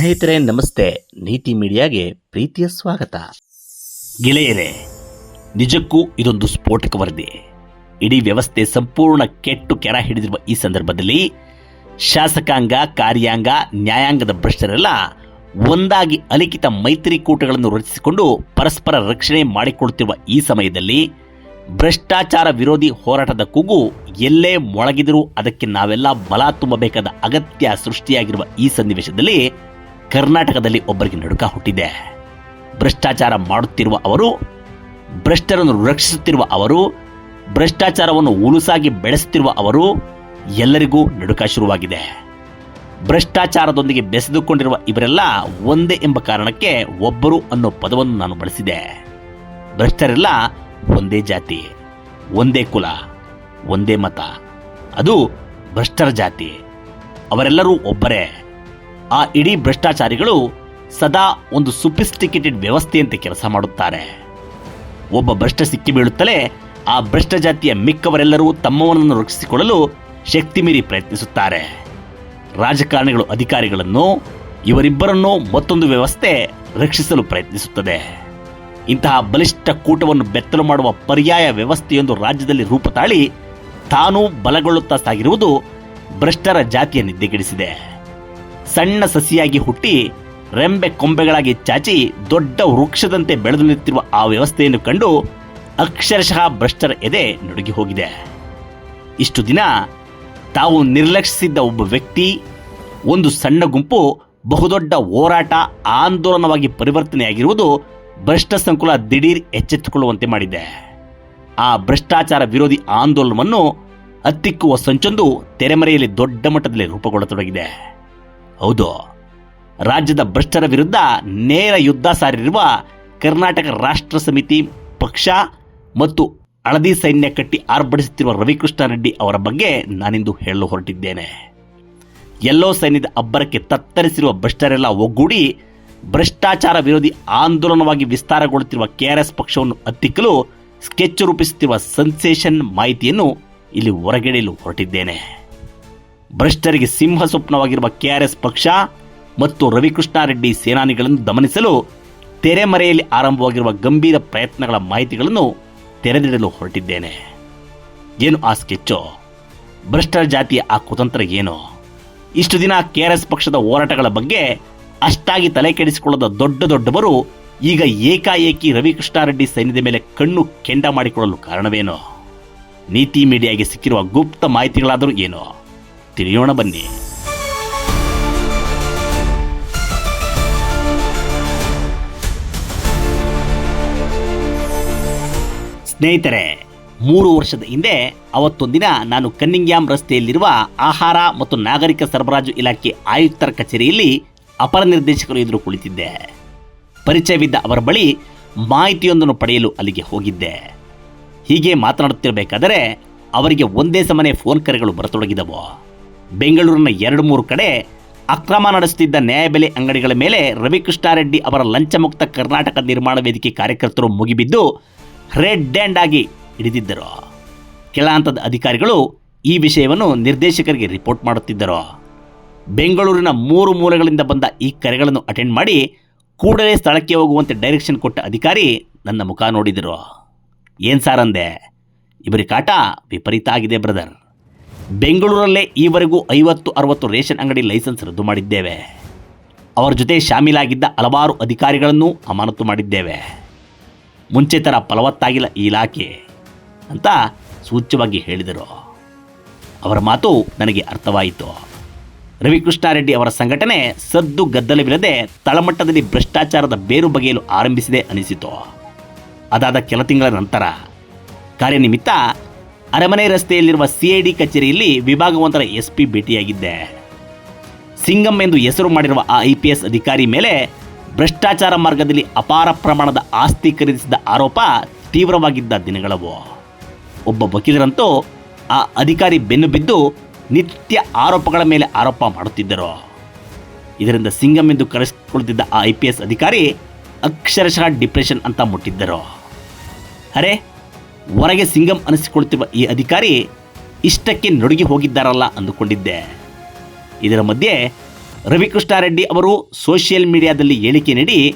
ಸ್ನೇಹಿತರೆ, ನಮಸ್ತೆ. ನೀತಿ ಮೀಡಿಯಾಗೆ ಪ್ರೀತಿಯ ಸ್ವಾಗತ. ಗೆಳೆಯರೇ, ನಿಜಕ್ಕೂ ಇದೊಂದು ಸ್ಫೋಟಕ ವರದಿ. ಇಡೀ ವ್ಯವಸ್ಥೆ ಸಂಪೂರ್ಣ ಕೆಟ್ಟು ಕೆರ ಹಿಡಿದಿರುವ ಈ ಸಂದರ್ಭದಲ್ಲಿ ಶಾಸಕಾಂಗ, ಕಾರ್ಯಾಂಗ, ನ್ಯಾಯಾಂಗದ ಭ್ರಷ್ಟರೆಲ್ಲ ಒಂದಾಗಿ ಅಲಿಖಿತ ಮೈತ್ರಿಕೂಟಗಳನ್ನು ರಚಿಸಿಕೊಂಡು ಪರಸ್ಪರ ರಕ್ಷಣೆ ಮಾಡಿಕೊಳ್ಳುತ್ತಿರುವ ಈ ಸಮಯದಲ್ಲಿ ಭ್ರಷ್ಟಾಚಾರ ವಿರೋಧಿ ಹೋರಾಟದ ಕೂಗು ಎಲ್ಲೇ ಮೊಳಗಿದರೂ ಅದಕ್ಕೆ ನಾವೆಲ್ಲ ಬಲ ತುಂಬಬೇಕಾದ ಅಗತ್ಯ ಸೃಷ್ಟಿಯಾಗಿರುವ ಈ ಸನ್ನಿವೇಶದಲ್ಲಿ ಕರ್ನಾಟಕದಲ್ಲಿ ಒಬ್ಬರಿಗೆ ನಡುಕ ಹುಟ್ಟಿದೆ. ಭ್ರಷ್ಟಾಚಾರ ಮಾಡುತ್ತಿರುವ ಅವರು, ಭ್ರಷ್ಟರನ್ನು ರಕ್ಷಿಸುತ್ತಿರುವ ಅವರು, ಭ್ರಷ್ಟಾಚಾರವನ್ನು ಉಲುಸಾಗಿ ಬೆಳೆಸುತ್ತಿರುವ ಅವರು, ಎಲ್ಲರಿಗೂ ನಡುಕ ಶುರುವಾಗಿದೆ. ಭ್ರಷ್ಟಾಚಾರದೊಂದಿಗೆ ಬೆಸೆದುಕೊಂಡಿರುವ ಇವರೆಲ್ಲ ಒಂದೇ ಎಂಬ ಕಾರಣಕ್ಕೆ ಒಬ್ಬರು ಅನ್ನೋ ಪದವನ್ನು ನಾನು ಬಳಸಿದೆ. ಭ್ರಷ್ಟರೆಲ್ಲ ಒಂದೇ ಜಾತಿ, ಒಂದೇ ಕುಲ, ಒಂದೇ ಮತ. ಅದು ಭ್ರಷ್ಟರ ಜಾತಿ. ಅವರೆಲ್ಲರೂ ಒಬ್ಬರೇ. ಆ ಇಡೀ ಭ್ರಷ್ಟಾಚಾರಿಗಳು ಸದಾ ಒಂದು ಸುಫಿಸ್ಟಿಕೇಟೆಡ್ ವ್ಯವಸ್ಥೆಯಂತೆ ಕೆಲಸ ಮಾಡುತ್ತಾರೆ. ಒಬ್ಬ ಭ್ರಷ್ಟ ಸಿಕ್ಕಿ ಬೀಳುತ್ತಲೇ ಆ ಭ್ರಷ್ಟ ಜಾತಿಯ ಮಿಕ್ಕವರೆಲ್ಲರೂ ತಮ್ಮವನನ್ನು ರಕ್ಷಿಸಿಕೊಳ್ಳಲು ಶಕ್ತಿ ಮೀರಿ ಪ್ರಯತ್ನಿಸುತ್ತಾರೆ. ರಾಜಕಾರಣಿಗಳು ಅಧಿಕಾರಿಗಳನ್ನು, ಇವರಿಬ್ಬರನ್ನೂ ಮತ್ತೊಂದು ವ್ಯವಸ್ಥೆ ರಕ್ಷಿಸಲು ಪ್ರಯತ್ನಿಸುತ್ತದೆ. ಇಂತಹ ಬಲಿಷ್ಠ ಕೂಟವನ್ನು ಬೆತ್ತಲು ಮಾಡುವ ಪರ್ಯಾಯ ವ್ಯವಸ್ಥೆಯೊಂದು ರಾಜ್ಯದಲ್ಲಿ ರೂಪ ತಾಳಿ ತಾನೂ ಬಲಗೊಳ್ಳುತ್ತಾ ಸಾಗಿರುವುದು ಭ್ರಷ್ಟರ ಜಾತಿಯ ನಿದ್ದೆಗೆಡಿಸಿದೆ. ಸಣ್ಣ ಸಸಿಯಾಗಿ ಹುಟ್ಟಿ ರೆಂಬೆ ಕೊಂಬೆಗಳಾಗಿ ಚಾಚಿ ದೊಡ್ಡ ವೃಕ್ಷದಂತೆ ಬೆಳೆದು ನಿಂತಿರುವ ಆ ವ್ಯವಸ್ಥೆಯನ್ನು ಕಂಡು ಅಕ್ಷರಶಃ ಭ್ರಷ್ಟರ ಎದೆ ನಡುಗಿ ಹೋಗಿದೆ. ಇಷ್ಟು ದಿನ ತಾವು ನಿರ್ಲಕ್ಷಿಸಿದ್ದ ಒಬ್ಬ ವ್ಯಕ್ತಿ, ಒಂದು ಸಣ್ಣ ಗುಂಪು, ಬಹುದೊಡ್ಡ ಹೋರಾಟ, ಆಂದೋಲನವಾಗಿ ಪರಿವರ್ತನೆಯಾಗಿರುವುದು ಭ್ರಷ್ಟ ಸಂಕುಲ ದಿಢೀರ್ ಎಚ್ಚೆತ್ತುಕೊಳ್ಳುವಂತೆ ಮಾಡಿದೆ. ಆ ಭ್ರಷ್ಟಾಚಾರ ವಿರೋಧಿ ಆಂದೋಲನವನ್ನು ಹತ್ತಿಕ್ಕುವ ಸಂಚೊಂದು ತೆರೆಮರೆಯಲ್ಲಿ ದೊಡ್ಡ ಮಟ್ಟದಲ್ಲಿ ರೂಪುಗೊಳ್ಳತೊಡಗಿದೆ. ಹೌದು. ರಾಜ್ಯದ ಭ್ರಷ್ಟರ ವಿರುದ್ಧ ನೇರ ಯುದ್ಧ ಸಾರಿರುವ ಕರ್ನಾಟಕ ರಾಷ್ಟ್ರ ಸಮಿತಿ ಪಕ್ಷ ಮತ್ತು ಹಳದಿ ಸೈನ್ಯ ಕಟ್ಟಿ ಆರ್ಭಟಿಸುತ್ತಿರುವ ರವಿಕೃಷ್ಣ ರೆಡ್ಡಿ ಅವರ ಬಗ್ಗೆ ನಾನಿಂದು ಹೇಳಲು ಹೊರಟಿದ್ದೇನೆ. ಎಲ್ಲೋ ಸೈನ್ಯದ ಅಬ್ಬರಕ್ಕೆ ತತ್ತರಿಸಿರುವ ಭ್ರಷ್ಟರೆಲ್ಲ ಒಗ್ಗೂಡಿ ಭ್ರಷ್ಟಾಚಾರ ವಿರೋಧಿ ಆಂದೋಲನವಾಗಿ ವಿಸ್ತಾರಗೊಳ್ಳುತ್ತಿರುವ ಕೆಆರ್ಎಸ್ ಪಕ್ಷವನ್ನು ಹತ್ತಿಕ್ಕಲು ಸ್ಕೆಚ್ ರೂಪಿಸುತ್ತಿರುವ ಸೆನ್ಸೇಷನ್ ಮಾಹಿತಿಯನ್ನು ಇಲ್ಲಿ ಹೊರಗೆಡೆಯಲು ಹೊರಟಿದ್ದೇನೆ. ಭ್ರಷ್ಟರಿಗೆ ಸಿಂಹ ಸ್ವಪ್ನವಾಗಿರುವ ಕೆಆರ್ಎಸ್ ಪಕ್ಷ ಮತ್ತು ರವಿಕೃಷ್ಣಾರೆಡ್ಡಿ ಸೇನಾನಿಗಳನ್ನು ದಮನಿಸಲು ತೆರೆಮರೆಯಲ್ಲಿ ಆರಂಭವಾಗಿರುವ ಗಂಭೀರ ಪ್ರಯತ್ನಗಳ ಮಾಹಿತಿಗಳನ್ನು ತೆರೆದಿಡಲು ಹೊರಟಿದ್ದೇನೆ. ಏನು ಆ ಸ್ಕೆಚ್ಚು? ಭ್ರಷ್ಟರ ಜಾತಿಯ ಆ ಕುತಂತ್ರ ಏನು? ಇಷ್ಟು ದಿನ ಕೆಆರ್ಎಸ್ ಪಕ್ಷದ ಹೋರಾಟಗಳ ಬಗ್ಗೆ ಅಷ್ಟಾಗಿ ತಲೆ ಕೆಡಿಸಿಕೊಳ್ಳದ ದೊಡ್ಡ ದೊಡ್ಡವರು ಈಗ ಏಕಾಏಕಿ ರವಿಕೃಷ್ಣಾರೆಡ್ಡಿ ಸೈನ್ಯದ ಮೇಲೆ ಕಣ್ಣು ಕೆಂಡ ಮಾಡಿಕೊಳ್ಳಲು ಕಾರಣವೇನು? ನೀತಿ ಮೀಡಿಯಾಗೆ ಸಿಕ್ಕಿರುವ ಗುಪ್ತ ಮಾಹಿತಿಗಳಾದರೂ ಏನು? ತಿಳಿಯೋಣ ಬನ್ನಿ. ಸ್ನೇಹಿತರೆ, ಮೂರು ವರ್ಷದ ಹಿಂದೆ ಅವತ್ತೊಂದಿನ ನಾನು ಕನ್ನಿಂಗ್ಯಾಮ್ ರಸ್ತೆಯಲ್ಲಿರುವ ಆಹಾರ ಮತ್ತು ನಾಗರಿಕ ಸರಬರಾಜು ಇಲಾಖೆ ಆಯುಕ್ತರ ಕಚೇರಿಯಲ್ಲಿ ಅಪರ ನಿರ್ದೇಶಕರು ಎದುರು ಕುಳಿತಿದ್ದೆ. ಪರಿಚಯವಿದ್ದ ಅವರ ಬಳಿ ಮಾಹಿತಿಯೊಂದನ್ನು ಪಡೆಯಲು ಅಲ್ಲಿಗೆ ಹೋಗಿದ್ದೆ. ಹೀಗೆ ಮಾತನಾಡುತ್ತಿರಬೇಕಾದರೆ ಅವರಿಗೆ ಒಂದೇ ಸಮನೆ ಫೋನ್ ಕರೆಗಳು ಬರತೊಡಗಿದವು. ಬೆಂಗಳೂರಿನ ಎರಡು ಮೂರು ಕಡೆ ಅಕ್ರಮ ನಡೆಸುತ್ತಿದ್ದ ನ್ಯಾಯಬೆಲೆ ಅಂಗಡಿಗಳ ಮೇಲೆ ರವಿಕೃಷ್ಣಾರೆಡ್ಡಿ ಅವರ ಲಂಚಮುಕ್ತ ಕರ್ನಾಟಕ ನಿರ್ಮಾಣ ವೇದಿಕೆ ಕಾರ್ಯಕರ್ತರು ಮುಗಿಬಿದ್ದು ರೆಡ್ ಡ್ಯಾಂಡ್ ಆಗಿ ಹಿಡಿದಿದ್ದರು. ಕೆಳ ಹಂತದ ಅಧಿಕಾರಿಗಳು ಈ ವಿಷಯವನ್ನು ನಿರ್ದೇಶಕರಿಗೆ ರಿಪೋರ್ಟ್ ಮಾಡುತ್ತಿದ್ದರು. ಬೆಂಗಳೂರಿನ ಮೂರು ಮೂಲೆಗಳಿಂದ ಬಂದ ಈ ಕರೆಗಳನ್ನು ಅಟೆಂಡ್ ಮಾಡಿ ಕೂಡಲೇ ಸ್ಥಳಕ್ಕೆ ಹೋಗುವಂತೆ ಡೈರೆಕ್ಷನ್ ಕೊಟ್ಟ ಅಧಿಕಾರಿ ನನ್ನ ಮುಖ ನೋಡಿದರು. ಏನು ಸಾರ್ ಅಂದೆ? ಇವರಿ ಕಾಟ ವಿಪರೀತ ಆಗಿದೆ ಬ್ರದರ್. ಬೆಂಗಳೂರಲ್ಲೇ ಈವರೆಗೂ ಐವತ್ತು, ಅರವತ್ತು ರೇಷನ್ ಅಂಗಡಿ ಲೈಸೆನ್ಸ್ ರದ್ದು ಮಾಡಿದ್ದೇವೆ. ಅವರ ಜೊತೆ ಶಾಮೀಲಾಗಿದ್ದ ಹಲವಾರು ಅಧಿಕಾರಿಗಳನ್ನು ಅಮಾನತು ಮಾಡಿದ್ದೇವೆ. ಮುಂಚೆ ಥರ ಫಲವತ್ತಾಗಿಲ್ಲ ಈ ಇಲಾಖೆ ಅಂತ ಸೂಚ್ಯವಾಗಿ ಹೇಳಿದರು. ಅವರ ಮಾತು ನನಗೆ ಅರ್ಥವಾಯಿತು. ರವಿಕೃಷ್ಣಾರೆಡ್ಡಿ ಅವರ ಸಂಘಟನೆ ಸದ್ದು ಗದ್ದಲವಿಲ್ಲದೆ ತಳಮಟ್ಟದಲ್ಲಿ ಭ್ರಷ್ಟಾಚಾರದ ಬೇರು ಬಗೆಯಲು ಆರಂಭಿಸಿದೆ ಅನಿಸಿತು. ಅದಾದ ಕೆಲ ತಿಂಗಳ ನಂತರ ಕಾರ್ಯನಿಮಿತ್ತ ಅರಮನೆ ರಸ್ತೆಯಲ್ಲಿರುವ ಸಿಐಡಿ ಕಚೇರಿಯಲ್ಲಿ ವಿಭಾಗವಂತರ ಎಸ್ ಪಿ ಭೇಟಿಯಾಗಿದ್ದೆ. ಸಿಂಗಂ ಎಂದು ಹೆಸರು ಮಾಡಿರುವ ಆ ಐ ಪಿ ಎಸ್ ಅಧಿಕಾರಿ ಮೇಲೆ ಭ್ರಷ್ಟಾಚಾರ ಮಾರ್ಗದಲ್ಲಿ ಅಪಾರ ಪ್ರಮಾಣದ ಆಸ್ತಿ ಖರೀದಿಸಿದ ಆರೋಪ ತೀವ್ರವಾಗಿದ್ದ ದಿನಗಳವು. ಒಬ್ಬ ವಕೀಲರಂತೂ ಆ ಅಧಿಕಾರಿ ಬೆನ್ನು ಬಿದ್ದು ನಿತ್ಯ ಆರೋಪಗಳ ಮೇಲೆ ಆರೋಪ ಮಾಡುತ್ತಿದ್ದರು. ಇದರಿಂದ ಸಿಂಗಂ ಎಂದು ಕರೆಸಿಕೊಳ್ಳುತ್ತಿದ್ದ ಆ ಐ ಪಿ ಎಸ್ ಅಧಿಕಾರಿ ಅಕ್ಷರಶಃ ಡಿಪ್ರೆಷನ್ ಅಂತ ಮುಟ್ಟಿದ್ದರು. ಅರೆ ಹೊರಗೆ ಸಿಂಗಂ ಅನಿಸಿಕೊಳ್ಳುತ್ತಿರುವ ಈ ಅಧಿಕಾರಿ ಇಷ್ಟಕ್ಕೆ ನಡುಗಿ ಹೋಗಿದ್ದಾರಲ್ಲ ಅಂದುಕೊಂಡಿದ್ದೆ. ಇದರ ಮಧ್ಯೆ ರವಿಕೃಷ್ಣಾರೆಡ್ಡಿ ಅವರು ಸೋಷಿಯಲ್ ಮೀಡಿಯಾದಲ್ಲಿ ಹೇಳಿಕೆ ನೀಡಿ,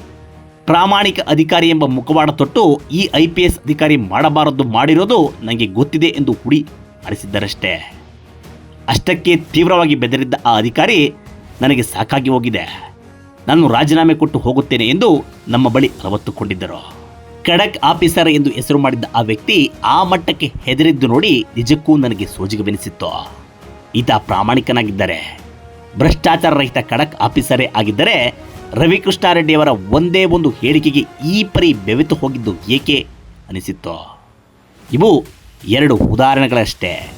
ಪ್ರಾಮಾಣಿಕ ಅಧಿಕಾರಿ ಎಂಬ ಮುಖವಾಡ ತೊಟ್ಟು ಈ ಐ ಪಿ ಎಸ್ ಅಧಿಕಾರಿ ಮಾಡಬಾರದು ಮಾಡಿರೋದು ನನಗೆ ಗೊತ್ತಿದೆ ಎಂದು ಹುಡಿ ಅರಿಸಿದ್ದರಷ್ಟೇ ಅಷ್ಟಕ್ಕೆ ತೀವ್ರವಾಗಿ ಬೆದರಿದ್ದ ಆ ಅಧಿಕಾರಿ ನನಗೆ ಸಾಕಾಗಿ ಹೋಗಿದೆ. ನಾನು ರಾಜೀನಾಮೆ ಕೊಟ್ಟು ಹೋಗುತ್ತೇನೆ ಎಂದು ನಮ್ಮ ಬಳಿ ಅರವತ್ತುಕೊಂಡಿದ್ದರು ಖಡಕ್ ಆಫೀಸರ್ ಎಂದು ಹೆಸರು ಮಾಡಿದ್ದ ಆ ವ್ಯಕ್ತಿ ಆ ಮಟ್ಟಕ್ಕೆ ಹೆದರಿದ್ದು ನೋಡಿ ನಿಜಕ್ಕೂ ನನಗೆ ಸೋಜಿಗವೆನಿಸಿತ್ತು. ಈತ ಪ್ರಾಮಾಣಿಕನಾಗಿದ್ದರೆ ಭ್ರಷ್ಟಾಚಾರ ರಹಿತ ಖಡಕ್ ಆಫೀಸರೇ ಆಗಿದ್ದರೆ, ರವಿಕೃಷ್ಣಾರೆಡ್ಡಿಯವರ ಒಂದೇ ಒಂದು ಹೇಳಿಕೆಗೆ ಈ ಪರಿ ಬೆವೆತು ಹೋಗಿದ್ದು ಏಕೆ ಅನಿಸಿತ್ತು. ಇವು ಎರಡು ಉದಾಹರಣೆಗಳಷ್ಟೇ.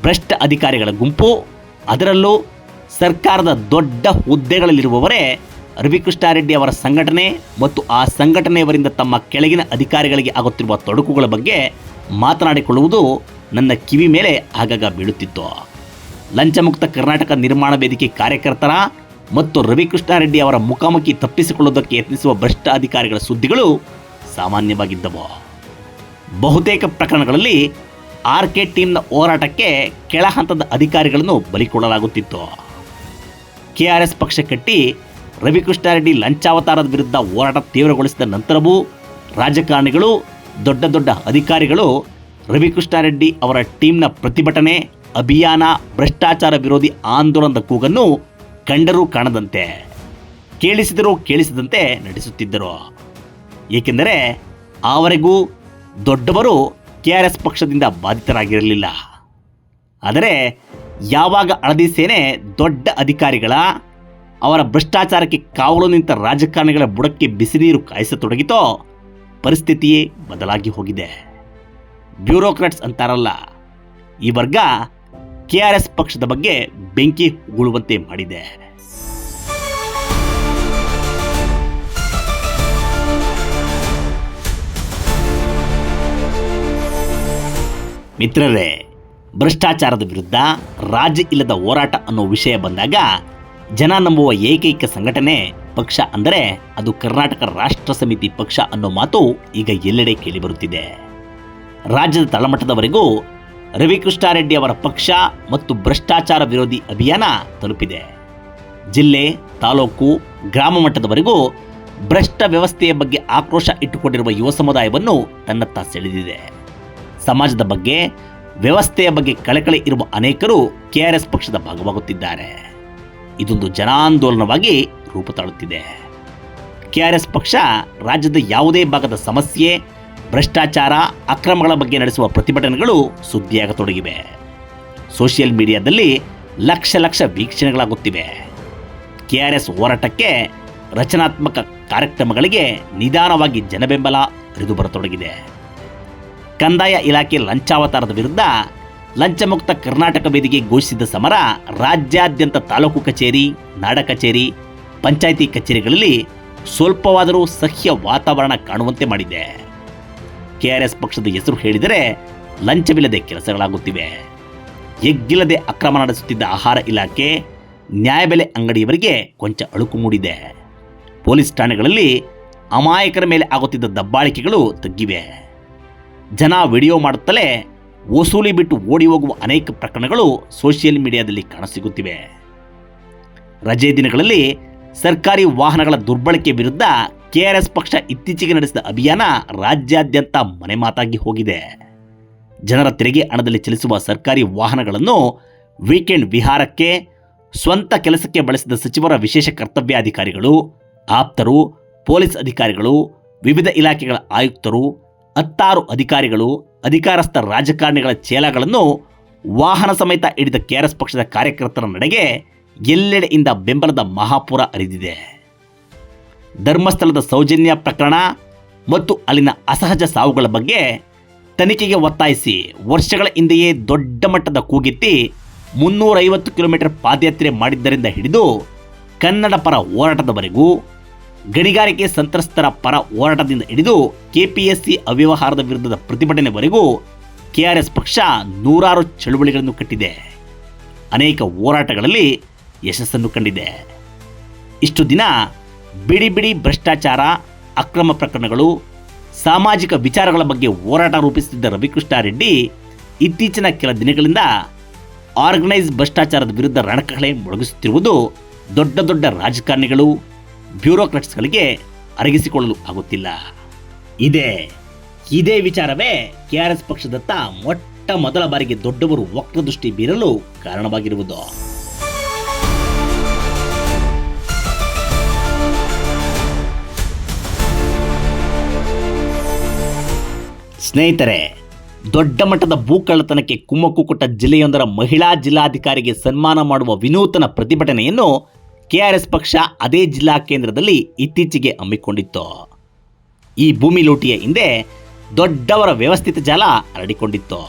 ಭ್ರಷ್ಟ ಅಧಿಕಾರಿಗಳ ಗುಂಪು, ಅದರಲ್ಲೂ ಸರ್ಕಾರದ ದೊಡ್ಡ ಹುದ್ದೆಗಳಲ್ಲಿರುವವರೇ ರವಿಕೃಷ್ಣಾರೆಡ್ಡಿ ಅವರ ಸಂಘಟನೆ ಮತ್ತು ಆ ಸಂಘಟನೆಯವರಿಂದ ತಮ್ಮ ಕೆಳಗಿನ ಅಧಿಕಾರಿಗಳಿಗೆ ಆಗುತ್ತಿರುವ ತೊಡಕುಗಳ ಬಗ್ಗೆ ಮಾತನಾಡಿಕೊಳ್ಳುವುದು ನನ್ನ ಕಿವಿ ಮೇಲೆ ಆಗಾಗ ಬೀಳುತ್ತಿತ್ತು. ಲಂಚಮುಕ್ತ ಕರ್ನಾಟಕ ನಿರ್ಮಾಣ ವೇದಿಕೆ ಕಾರ್ಯಕರ್ತರ ಮತ್ತು ರವಿಕೃಷ್ಣಾರೆಡ್ಡಿ ಅವರ ಮುಖಾಮುಖಿ ತಪ್ಪಿಸಿಕೊಳ್ಳುವುದಕ್ಕೆ ಯತ್ನಿಸುವ ಭ್ರಷ್ಟ ಅಧಿಕಾರಿಗಳ ಸುದ್ದಿಗಳು ಸಾಮಾನ್ಯವಾಗಿದ್ದವು. ಬಹುತೇಕ ಪ್ರಕರಣಗಳಲ್ಲಿ ಆರ್ ಕೆ ಟೀಮ್ನ ಹೋರಾಟಕ್ಕೆ ಕೆಳ ಹಂತದ ಅಧಿಕಾರಿಗಳನ್ನು ಬಲಿಕೊಡಲಾಗುತ್ತಿತ್ತು. ಕೆಆರ್ಎಸ್ ಪಕ್ಷ ಕಟ್ಟಿ ರವಿಕೃಷ್ಣಾರೆಡ್ಡಿ ಲಂಚಾವತಾರದ ವಿರುದ್ಧ ಹೋರಾಟ ತೀವ್ರಗೊಳಿಸಿದ ನಂತರವೂ ರಾಜಕಾರಣಿಗಳು, ದೊಡ್ಡ ದೊಡ್ಡ ಅಧಿಕಾರಿಗಳು ರವಿಕೃಷ್ಣಾರೆಡ್ಡಿ ಅವರ ಟೀಮ್ನ ಪ್ರತಿಭಟನೆ, ಅಭಿಯಾನ, ಭ್ರಷ್ಟಾಚಾರ ವಿರೋಧಿ ಆಂದೋಲನದ ಕೂಗನ್ನು ಕಂಡರೂ ಕಾಣದಂತೆ, ಕೇಳಿಸಿದರೂ ಕೇಳಿಸದಂತೆ ನಡೆಸುತ್ತಿದ್ದರು. ಏಕೆಂದರೆ ಆವರೆಗೂ ದೊಡ್ಡವರು ಕೆ ಆರ್ ಎಸ್ ಪಕ್ಷದಿಂದ ಬಾಧಿತರಾಗಿರಲಿಲ್ಲ. ಆದರೆ ಯಾವಾಗ ಹಳದಿ ಸೇನೆ ದೊಡ್ಡ ಅಧಿಕಾರಿಗಳ ಅವರ ಭ್ರಷ್ಟಾಚಾರಕ್ಕೆ ಕಾವಲು ನಿಂತ ರಾಜಕಾರಣಿಗಳ ಬುಡಕ್ಕೆ ಬಿಸಿನೀರು ಕಾಯಿಸತೊಡಗಿತೋ, ಪರಿಸ್ಥಿತಿಯೇ ಬದಲಾಗಿ ಹೋಗಿದೆ. ಬ್ಯೂರೋಕ್ರಾಟ್ಸ್ ಅಂತಾರಲ್ಲ, ಈ ವರ್ಗ ಕೆ ಪಕ್ಷದ ಬಗ್ಗೆ ಬೆಂಕಿ ಉಗುಳುವಂತೆ ಮಾಡಿದೆ. ಮಿತ್ರರೇ, ಭ್ರಷ್ಟಾಚಾರದ ವಿರುದ್ಧ ರಾಜ್ಯ ಇಲ್ಲದ ಹೋರಾಟ ಅನ್ನೋ ವಿಷಯ ಬಂದಾಗ ಜನ ನಂಬುವ ಏಕೈಕ ಸಂಘಟನೆ ಪಕ್ಷ ಅಂದರೆ ಅದು ಕರ್ನಾಟಕ ರಾಷ್ಟ್ರ ಸಮಿತಿ ಪಕ್ಷ ಅನ್ನೋ ಮಾತು ಈಗ ಎಲ್ಲೆಡೆ ಕೇಳಿಬರುತ್ತಿದೆ ರಾಜ್ಯದ ತಳಮಟ್ಟದವರೆಗೂ ರವಿಕೃಷ್ಣಾರೆಡ್ಡಿ ಅವರ ಪಕ್ಷ ಮತ್ತು ಭ್ರಷ್ಟಾಚಾರ ವಿರೋಧಿ ಅಭಿಯಾನ ತಲುಪಿದೆ. ಜಿಲ್ಲೆ, ತಾಲೂಕು, ಗ್ರಾಮ ಮಟ್ಟದವರೆಗೂ ಭ್ರಷ್ಟ ವ್ಯವಸ್ಥೆಯ ಬಗ್ಗೆ ಆಕ್ರೋಶ ಇಟ್ಟುಕೊಂಡಿರುವ ಯುವ ಸಮುದಾಯವನ್ನು ತನ್ನತ್ತ ಸೆಳೆದಿದೆ. ಸಮಾಜದ ಬಗ್ಗೆ ವ್ಯವಸ್ಥೆಯ ಬಗ್ಗೆ ಕಳಕಳಿ ಇರುವ ಅನೇಕರು ಕೆಆರ್ಎಸ್ ಪಕ್ಷದ ಭಾಗವಾಗುತ್ತಿದ್ದಾರೆ. ಇದೊಂದು ಜನಾಂದೋಲನವಾಗಿ ರೂಪ ತಾಳುತ್ತಿದೆ. ಕೆ ಆರ್ ಎಸ್ ಪಕ್ಷ ರಾಜ್ಯದ ಯಾವುದೇ ಭಾಗದ ಸಮಸ್ಯೆ, ಭ್ರಷ್ಟಾಚಾರ, ಅಕ್ರಮಗಳ ಬಗ್ಗೆ ನಡೆಸುವ ಪ್ರತಿಭಟನೆಗಳು ಸುದ್ದಿಯಾಗತೊಡಗಿವೆ. ಸೋಷಿಯಲ್ ಮೀಡಿಯಾದಲ್ಲಿ ಲಕ್ಷ ಲಕ್ಷ ವೀಕ್ಷಣೆಗಳಾಗುತ್ತಿವೆ. ಕೆ ಆರ್ ಎಸ್ ಹೋರಾಟಕ್ಕೆ ರಚನಾತ್ಮಕ ಕಾರ್ಯಕ್ರಮಗಳಿಗೆ ನಿಧಾನವಾಗಿ ಜನಬೆಂಬಲ ಹರಿದು ಬರತೊಡಗಿದೆ ಕಂದಾಯ ಇಲಾಖೆ ಲಂಚಾವತಾರದ ವಿರುದ್ಧ ಲಂಚಮುಕ್ತ ಕರ್ನಾಟಕ ವೇದಿಕೆ ಘೋಷಿಸಿದ ಸಮರ ರಾಜ್ಯಾದ್ಯಂತ ತಾಲೂಕು ಕಚೇರಿ, ನಾಡ ಕಚೇರಿ, ಪಂಚಾಯಿತಿ ಕಚೇರಿಗಳಲ್ಲಿ ಸ್ವಲ್ಪವಾದರೂ ಸಹ್ಯ ವಾತಾವರಣ ಕಾಣುವಂತೆ ಮಾಡಿದೆ. ಕೆಆರ್ಎಸ್ ಪಕ್ಷದ ಹೆಸರು ಹೇಳಿದರೆ ಲಂಚವಿಲ್ಲದೆ ಕೆಲಸಗಳಾಗುತ್ತಿವೆ. ಎಗ್ಗಿಲ್ಲದೆ ಅಕ್ರಮ ನಡೆಸುತ್ತಿದ್ದ ಆಹಾರ ಇಲಾಖೆ ನ್ಯಾಯಬೆಲೆ ಅಂಗಡಿಯವರಿಗೆ ಕೊಂಚ ಅಳುಕು ಮೂಡಿದೆ. ಪೊಲೀಸ್ ಠಾಣೆಗಳಲ್ಲಿ ಅಮಾಯಕರ ಮೇಲೆ ಆಗುತ್ತಿದ್ದ ದಬ್ಬಾಳಿಕೆಗಳು ತಗ್ಗಿವೆ. ಜನ ವಿಡಿಯೋ ಮಾಡುತ್ತಲೇ ವಸೂಲಿ ಬಿಟ್ಟು ಓಡಿ ಹೋಗುವ ಅನೇಕ ಪ್ರಕರಣಗಳು ಸೋಷಿಯಲ್ ಮೀಡಿಯಾದಲ್ಲಿ ಕಾಣಸಿಗುತ್ತಿವೆ. ರಜೆ ದಿನಗಳಲ್ಲಿ ಸರ್ಕಾರಿ ವಾಹನಗಳ ದುರ್ಬಳಕೆ ವಿರುದ್ಧ ಕೆಆರ್ಎಸ್ ಪಕ್ಷ ಇತ್ತೀಚೆಗೆ ನಡೆಸಿದ ಅಭಿಯಾನ ರಾಜ್ಯಾದ್ಯಂತ ಮನೆಮಾತಾಗಿ ಹೋಗಿದೆ. ಜನರ ತೆರಿಗೆ ಹಣದಲ್ಲಿ ಚಲಿಸುವ ಸರ್ಕಾರಿ ವಾಹನಗಳನ್ನು ವೀಕೆಂಡ್ ವಿಹಾರಕ್ಕೆ, ಸ್ವಂತ ಕೆಲಸಕ್ಕೆ ಬಳಸಿದ ಸಚಿವರ ವಿಶೇಷ ಕರ್ತವ್ಯಾಧಿಕಾರಿಗಳು, ಆಪ್ತರು, ಪೊಲೀಸ್ ಅಧಿಕಾರಿಗಳು, ವಿವಿಧ ಇಲಾಖೆಗಳ ಆಯುಕ್ತರು ಹತ್ತಾರು ಅಧಿಕಾರಿಗಳು, ಅಧಿಕಾರಸ್ಥ ರಾಜಕಾರಣಿಗಳ ಚೇಲಗಳನ್ನು ವಾಹನ ಸಮೇತ ಹಿಡಿದ ಕೆಆರ್ಎಸ್ ಪಕ್ಷದ ಕಾರ್ಯಕರ್ತರ ನಡೆಗೆ ಎಲ್ಲೆಡೆಯಿಂದ ಬೆಂಬಲದ ಮಹಾಪುರ ಅರಿದಿದೆ ಧರ್ಮಸ್ಥಳದ ಸೌಜನ್ಯ ಪ್ರಕರಣ ಮತ್ತು ಅಲ್ಲಿನ ಅಸಹಜ ಸಾವುಗಳ ಬಗ್ಗೆ ತನಿಖೆಗೆ ಒತ್ತಾಯಿಸಿ ವರ್ಷಗಳ ಹಿಂದೆಯೇ ದೊಡ್ಡ ಮಟ್ಟದ ಕೂಗೆತ್ತಿ ಮುನ್ನೂರೈವತ್ತು ಕಿಲೋಮೀಟರ್ ಪಾದಯಾತ್ರೆ ಮಾಡಿದ್ದರಿಂದ ಹಿಡಿದು ಕನ್ನಡ ಪರ ಹೋರಾಟದವರೆಗೂ ಗಣಿಗಾರಿಕೆ ಸಂತ್ರಸ್ತರ ಪರ ಹೋರಾಟದಿಂದ ಹಿಡಿದು ಕೆಪಿಎಸ್ಸಿ ಅವ್ಯವಹಾರದ ವಿರುದ್ಧದ ಪ್ರತಿಭಟನೆವರೆಗೂ ಕೆಆರ್ಎಸ್ ಪಕ್ಷ ನೂರಾರು ಚಳುವಳಿಗಳನ್ನು ಕಟ್ಟಿದೆ. ಅನೇಕ ಹೋರಾಟಗಳಲ್ಲಿ ಯಶಸ್ಸನ್ನು ಕಂಡಿದೆ. ಇಷ್ಟು ದಿನ ಬಿಡಿ ಬಿಡಿ ಭ್ರಷ್ಟಾಚಾರ, ಅಕ್ರಮ ಪ್ರಕರಣಗಳು, ಸಾಮಾಜಿಕ ವಿಚಾರಗಳ ಬಗ್ಗೆ ಹೋರಾಟ ರೂಪಿಸುತ್ತಿದ್ದ ರವಿಕೃಷ್ಣಾರೆಡ್ಡಿ ಇತ್ತೀಚಿನ ಕೆಲ ದಿನಗಳಿಂದ ಆರ್ಗನೈಸ್ ಭ್ರಷ್ಟಾಚಾರದ ವಿರುದ್ಧ ರಣಕಹಳೆ ಮೊಳಗಿಸುತ್ತಿರುವುದು ದೊಡ್ಡ ದೊಡ್ಡ ರಾಜಕಾರಣಿಗಳು ಬ್ಯೂರೋಕ್ರಾಟ್ಸ್ಗಳಿಗೆ ಅರಗಿಸಿಕೊಳ್ಳಲು ಆಗುತ್ತಿಲ್ಲ. ಇದೇ ಇದೇ ವಿಚಾರವೇ ಕೆ ಆರ್ ಎಸ್ ಪಕ್ಷದತ್ತ ಮೊಟ್ಟ ಮೊದಲ ಬಾರಿಗೆ ದೊಡ್ಡವರು ವಕ್ರದೃಷ್ಟಿ ಬೀರಲು ಕಾರಣವಾಗಿರುವುದು. ಸ್ನೇಹಿತರೆ, ದೊಡ್ಡ ಮಟ್ಟದ ಭೂಕಳ್ಳತನಕ್ಕೆ ಕುಮ್ಮಕ್ಕು ಕೊಟ್ಟ ಜಿಲ್ಲೆಯೊಂದರ ಮಹಿಳಾ ಜಿಲ್ಲಾಧಿಕಾರಿಗೆ ಸನ್ಮಾನ ಮಾಡುವ ವಿನೂತನ ಪ್ರತಿಭಟನೆಯನ್ನು ಕೆಆರ್ಎಸ್ ಪಕ್ಷ ಅದೇ ಜಿಲ್ಲಾ ಕೇಂದ್ರದಲ್ಲಿ ಇತ್ತೀಚೆಗೆ ಹಮ್ಮಿಕೊಂಡಿತ್ತು. ಈ ಭೂಮಿ ಲೂಟಿಯ ಹಿಂದೆ ದೊಡ್ಡವರ ವ್ಯವಸ್ಥಿತ ಜಾಲ ಹರಡಿಕೊಂಡಿತ್ತು.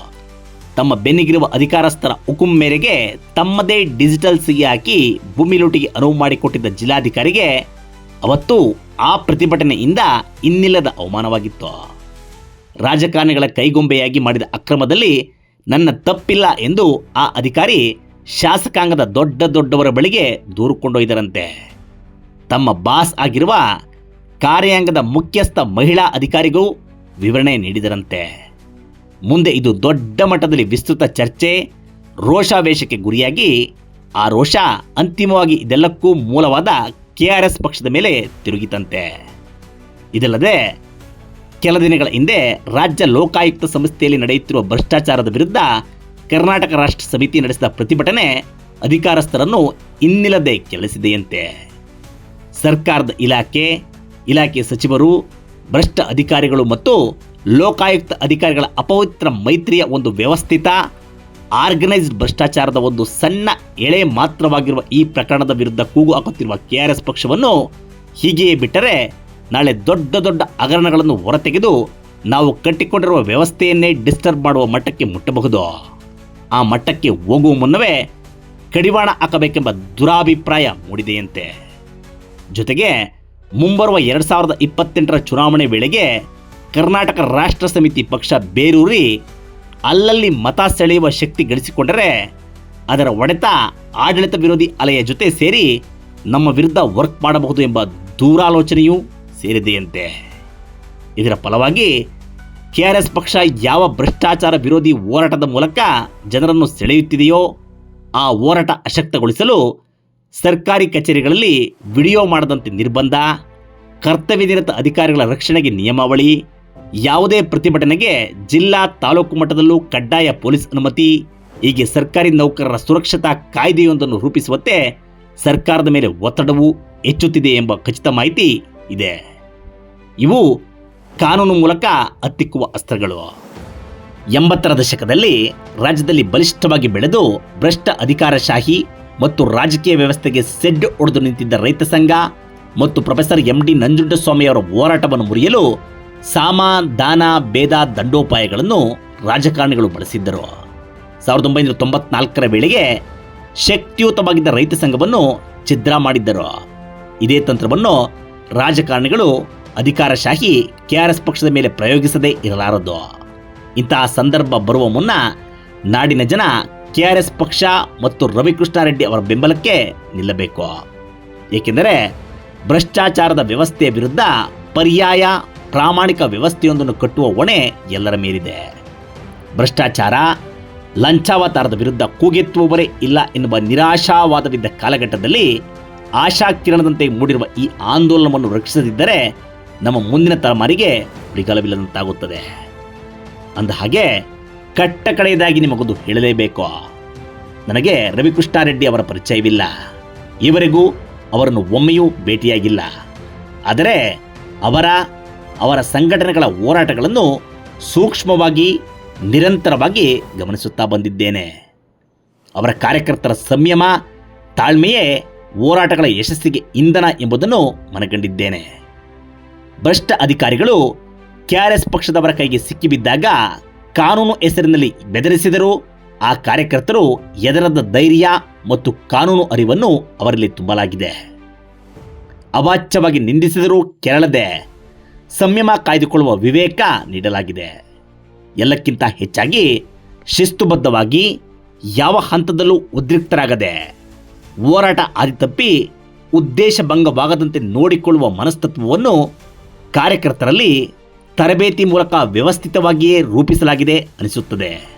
ತಮ್ಮ ಬೆನ್ನಿಗಿರುವ ಅಧಿಕಾರಸ್ಥರ ಹುಕುಂ ಮೇರೆಗೆ ತಮ್ಮದೇ ಡಿಜಿಟಲ್ ಸಿಗಿ ಹಾಕಿ ಭೂಮಿ ಲೂಟಿಗೆ ಅನುವು ಮಾಡಿಕೊಟ್ಟಿದ್ದ ಜಿಲ್ಲಾಧಿಕಾರಿಗೆ ಅವತ್ತು ಆ ಪ್ರತಿಭಟನೆಯಿಂದ ಇನ್ನಿಲ್ಲದ ಅವಮಾನವಾಗಿತ್ತು. ರಾಜಕಾರಣಿಗಳ ಕೈಗೊಂಬೆಯಾಗಿ ಮಾಡಿದ ಅಕ್ರಮದಲ್ಲಿ ನನ್ನ ತಪ್ಪಿಲ್ಲ ಎಂದು ಆ ಅಧಿಕಾರಿ ಶಾಸಕಾಂಗದ ದೊಡ್ಡ ದೊಡ್ಡವರ ಬಳಿಗೆ ದೂರು ಕೊಂಡೊಯ್ದರಂತೆ. ತಮ್ಮ ಬಾಸ್ ಆಗಿರುವ ಕಾರ್ಯಾಂಗದ ಮುಖ್ಯಸ್ಥ ಮಹಿಳಾ ಅಧಿಕಾರಿಗೂ ವಿವರಣೆ ನೀಡಿದರಂತೆ. ಮುಂದೆ ಇದು ದೊಡ್ಡ ಮಟ್ಟದಲ್ಲಿ ವಿಸ್ತೃತ ಚರ್ಚೆ, ರೋಷಾವೇಶಕ್ಕೆ ಗುರಿಯಾಗಿ, ಆ ರೋಷ ಅಂತಿಮವಾಗಿ ಇದೆಲ್ಲಕ್ಕೂ ಮೂಲವಾದ ಕೆ ಆರ್ ಎಸ್ ಪಕ್ಷದ ಮೇಲೆ ತಿರುಗಿತಂತೆ. ಇದಲ್ಲದೆ, ಕೆಲ ದಿನಗಳ ಹಿಂದೆ ರಾಜ್ಯ ಲೋಕಾಯುಕ್ತ ಸಂಸ್ಥೆಯಲ್ಲಿ ನಡೆಯುತ್ತಿರುವ ಭ್ರಷ್ಟಾಚಾರದ ವಿರುದ್ಧ ಕರ್ನಾಟಕ ರಾಷ್ಟ್ರ ಸಮಿತಿ ನಡೆಸಿದ ಪ್ರತಿಭಟನೆ ಅಧಿಕಾರಸ್ಥರನ್ನು ಇನ್ನಿಲ್ಲದೆ ಕೆಳಿಸಿದೆಯಂತೆ ಸರ್ಕಾರದ ಇಲಾಖೆ ಇಲಾಖೆ ಸಚಿವರು, ಭ್ರಷ್ಟ ಅಧಿಕಾರಿಗಳು ಮತ್ತು ಲೋಕಾಯುಕ್ತ ಅಧಿಕಾರಿಗಳ ಅಪವಿತ್ರ ಮೈತ್ರಿಯ ಒಂದು ವ್ಯವಸ್ಥಿತ, ಆರ್ಗನೈಸ್ಡ್ ಭ್ರಷ್ಟಾಚಾರದ ಒಂದು ಸಣ್ಣ ಎಳೆ ಮಾತ್ರವಾಗಿರುವ ಈ ಪ್ರಕರಣದ ವಿರುದ್ಧ ಕೂಗು ಹಾಕುತ್ತಿರುವ ಕೆಆರ್ಎಸ್ ಪಕ್ಷವನ್ನು ಹೀಗೆಯೇ ಬಿಟ್ಟರೆ ನಾಳೆ ದೊಡ್ಡ ದೊಡ್ಡ ಹಗರಣಗಳನ್ನು ಹೊರತೆಗೆದು ನಾವು ಕಟ್ಟಿಕೊಂಡಿರುವ ವ್ಯವಸ್ಥೆಯನ್ನೇ ಡಿಸ್ಟರ್ಬ್ ಮಾಡುವ ಮಟ್ಟಕ್ಕೆ ಮುಟ್ಟಬಹುದು. ಆ ಮಟ್ಟಕ್ಕೆ ಹೋಗುವ ಮುನ್ನವೇ ಕಡಿವಾಣ ಹಾಕಬೇಕೆಂಬ ದುರಾಭಿಪ್ರಾಯ ಮೂಡಿದೆಯಂತೆ. ಜೊತೆಗೆ ಮುಂಬರುವ ಎರಡು ಸಾವಿರದ ಇಪ್ಪತ್ತೆಂಟರ ಚುನಾವಣೆ ವೇಳೆಗೆ ಕರ್ನಾಟಕ ರಾಷ್ಟ್ರ ಸಮಿತಿ ಪಕ್ಷ ಬೇರೂರಿ ಅಲ್ಲಲ್ಲಿ ಮತ ಸೆಳೆಯುವ ಶಕ್ತಿ ಗಳಿಸಿಕೊಂಡರೆ ಅದರ ಒಡೆತ ಆಡಳಿತ ವಿರೋಧಿ ಅಲೆಯ ಜೊತೆ ಸೇರಿ ನಮ್ಮ ವಿರುದ್ಧ ವರ್ಕ್ ಮಾಡಬಹುದು ಎಂಬ ದೂರಾಲೋಚನೆಯೂ ಸೇರಿದೆಯಂತೆ. ಇದರ ಫಲವಾಗಿ ಕೆ ಆರ್ ಎಸ್ ಪಕ್ಷ ಯಾವ ಭ್ರಷ್ಟಾಚಾರ ವಿರೋಧಿ ಹೋರಾಟದ ಮೂಲಕ ಜನರನ್ನು ಸೆಳೆಯುತ್ತಿದೆಯೋ ಆ ಹೋರಾಟ ಅಶಕ್ತಗೊಳಿಸಲು ಸರ್ಕಾರಿ ಕಚೇರಿಗಳಲ್ಲಿ ವಿಡಿಯೋ ಮಾಡದಂತೆ ನಿರ್ಬಂಧ ಕರ್ತವ್ಯನಿರತ ಅಧಿಕಾರಿಗಳ ರಕ್ಷಣೆಗೆ ನಿಯಮಾವಳಿ, ಯಾವುದೇ ಪ್ರತಿಭಟನೆಗೆ ಜಿಲ್ಲಾ ತಾಲೂಕು ಮಟ್ಟದಲ್ಲೂ ಕಡ್ಡಾಯ ಪೊಲೀಸ್ ಅನುಮತಿ, ಹೀಗೆ ಸರ್ಕಾರಿ ನೌಕರರ ಸುರಕ್ಷತಾ ಕಾಯ್ದೆಯೊಂದನ್ನು ರೂಪಿಸುವಂತೆ ಸರ್ಕಾರದ ಮೇಲೆ ಒತ್ತಡವು ಹೆಚ್ಚುತ್ತಿದೆ ಎಂಬ ಖಚಿತ ಮಾಹಿತಿ ಇದೆ. ಇವು ಕಾನೂನು ಮೂಲಕ ಹತ್ತಿಕ್ಕುವ ಅಸ್ತ್ರಗಳು. ಎಂಬತ್ತರ ದಶಕದಲ್ಲಿ ರಾಜ್ಯದಲ್ಲಿ ಬಲಿಷ್ಠವಾಗಿ ಬೆಳೆದು ಭ್ರಷ್ಟ ಅಧಿಕಾರಶಾಹಿ ಮತ್ತು ರಾಜಕೀಯ ವ್ಯವಸ್ಥೆಗೆ ಸೆಡ್ ಒಡೆದು ನಿಂತಿದ್ದ ರೈತ ಸಂಘ ಮತ್ತು ಪ್ರೊಫೆಸರ್ ಎಂ ಡಿ ನಂಜುಂಡಸ್ವಾಮಿಯವರ ಹೋರಾಟವನ್ನು ಮುರಿಯಲು ಸಾಮ, ದಾನ, ಭೇದ, ದಂಡೋಪಾಯಗಳನ್ನು ರಾಜಕಾರಣಿಗಳು ಬಳಸಿದ್ದರು. ಸಾವಿರದ ಒಂಬೈನೂರ ತೊಂಬತ್ನಾಲ್ಕರ ವೇಳೆಗೆ ಶಕ್ತಿಯುತವಾಗಿದ್ದ ರೈತ ಸಂಘವನ್ನು ಛಿದ್ರ ಮಾಡಿದ್ದರು. ಇದೇ ತಂತ್ರವನ್ನು ರಾಜಕಾರಣಿಗಳು ಅಧಿಕಾರಶಾಹಿ ಕೆಆರ್ಎಸ್ ಪಕ್ಷದ ಮೇಲೆ ಪ್ರಯೋಗಿಸದೇ ಇರಲಾರದು. ಇಂತಹ ಸಂದರ್ಭ ಬರುವ ಮುನ್ನ ನಾಡಿನ ಜನ ಕೆಆರ್ಎಸ್ ಪಕ್ಷ ಮತ್ತು ರವಿಕೃಷ್ಣಾರೆಡ್ಡಿ ಅವರ ಬೆಂಬಲಕ್ಕೆ ನಿಲ್ಲಬೇಕು. ಏಕೆಂದರೆ ಭ್ರಷ್ಟಾಚಾರದ ವ್ಯವಸ್ಥೆಯ ವಿರುದ್ಧ ಪರ್ಯಾಯ ಪ್ರಾಮಾಣಿಕ ವ್ಯವಸ್ಥೆಯೊಂದನ್ನು ಕಟ್ಟುವ ಹೊಣೆ ಎಲ್ಲರ ಮೇಲಿದೆ. ಭ್ರಷ್ಟಾಚಾರ ಲಂಚಾವತಾರದ ವಿರುದ್ಧ ಕೂಗೆತ್ತುವವರೇ ಇಲ್ಲ ಎನ್ನುವ ನಿರಾಶಾವಾದವಿದ್ದ ಕಾಲಘಟ್ಟದಲ್ಲಿ ಆಶಾ ಕಿರಣದಂತೆ ಮೂಡಿರುವ ಈ ಆಂದೋಲನವನ್ನು ರಕ್ಷಿಸದಿದ್ದರೆ ನಮ್ಮ ಮುಂದಿನ ತಲೆಮಾರಿಗೆ ಬಿಗಲವಿಲ್ಲದಂತಾಗುತ್ತದೆ ಅಂದ ಹಾಗೆ ಕಟ್ಟ ಕಡೆಯದಾಗಿ ನಿಮಗೊಂದು ಹೇಳಲೇಬೇಕು. ನನಗೆ ರವಿಕೃಷ್ಣಾರೆಡ್ಡಿ ಅವರ ಪರಿಚಯವಿಲ್ಲ. ಈವರೆಗೂ ಅವರನ್ನು ಒಮ್ಮೆಯೂ ಭೇಟಿಯಾಗಿಲ್ಲ. ಆದರೆ ಅವರ ಅವರ ಸಂಘಟನೆಗಳ ಹೋರಾಟಗಳನ್ನು ಸೂಕ್ಷ್ಮವಾಗಿ, ನಿರಂತರವಾಗಿ ಗಮನಿಸುತ್ತಾ ಬಂದಿದ್ದೇನೆ. ಅವರ ಕಾರ್ಯಕರ್ತರ ಸಂಯಮ, ತಾಳ್ಮೆಯೇ ಹೋರಾಟಗಳ ಯಶಸ್ಸಿಗೆ ಇಂಧನ ಎಂಬುದನ್ನು ಮನಗಂಡಿದ್ದೇನೆ. ಭ್ರಷ್ಟ ಅಧಿಕಾರಿಗಳು ಕೆಆರ್ಎಸ್ ಪಕ್ಷದವರ ಕೈಗೆ ಸಿಕ್ಕಿಬಿದ್ದಾಗ ಕಾನೂನು ಹೆಸರಿನಲ್ಲಿ ಬೆದರಿಸಿದರು. ಆ ಕಾರ್ಯಕರ್ತರು ಎದರದ ಧೈರ್ಯ ಮತ್ತು ಕಾನೂನು ಅರಿವನ್ನು ಅವರಲ್ಲಿ ತುಂಬಲಾಗಿದೆ. ಅವಾಚ್ಯವಾಗಿ ನಿಂದಿಸಿದರೂ ಕೆರಳದೆ ಸಂಯಮ ಕಾಯ್ದುಕೊಳ್ಳುವ ವಿವೇಕ ನೀಡಲಾಗಿದೆ. ಎಲ್ಲಕ್ಕಿಂತ ಹೆಚ್ಚಾಗಿ ಶಿಸ್ತುಬದ್ಧವಾಗಿ ಯಾವ ಹಂತದಲ್ಲೂ ಉದ್ರಿಕ್ತರಾಗದೆ ಹೋರಾಟ ಆದಿತಪ್ಪಿ ತಪ್ಪಿ ಉದ್ದೇಶಭಂಗವಾಗದಂತೆ ನೋಡಿಕೊಳ್ಳುವ ಮನಸ್ತತ್ವವನ್ನು ಕಾರ್ಯಕರ್ತರಲ್ಲಿ ತರಬೇತಿ ಮೂಲಕ ವ್ಯವಸ್ಥಿತವಾಗಿಯೇ ರೂಪಿಸಲಾಗಿದೆ ಅನಿಸುತ್ತದೆ.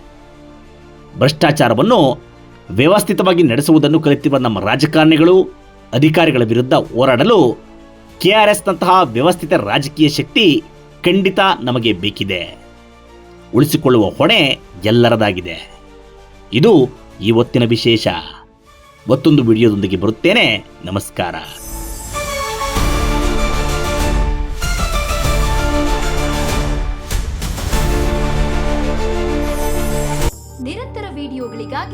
ಭ್ರಷ್ಟಾಚಾರವನ್ನು ವ್ಯವಸ್ಥಿತವಾಗಿ ನಡೆಸುವುದನ್ನು ಕಲಿತಿರುವ ನಮ್ಮ ರಾಜಕಾರಣಿಗಳು, ಅಧಿಕಾರಿಗಳ ವಿರುದ್ಧ ಹೋರಾಡಲು ಕೆಆರ್ಎಸ್ನಂತಹ ವ್ಯವಸ್ಥಿತ ರಾಜಕೀಯ ಶಕ್ತಿ ಖಂಡಿತ ನಮಗೆ ಬೇಕಿದೆ. ಉಳಿಸಿಕೊಳ್ಳುವ ಹೊಣೆ ಎಲ್ಲರದಾಗಿದೆ. ಇದು ಇವತ್ತಿನ ವಿಶೇಷ. ಮತ್ತೊಂದು ವಿಡಿಯೋದೊಂದಿಗೆ ಬರುತ್ತೇನೆ. ನಮಸ್ಕಾರ.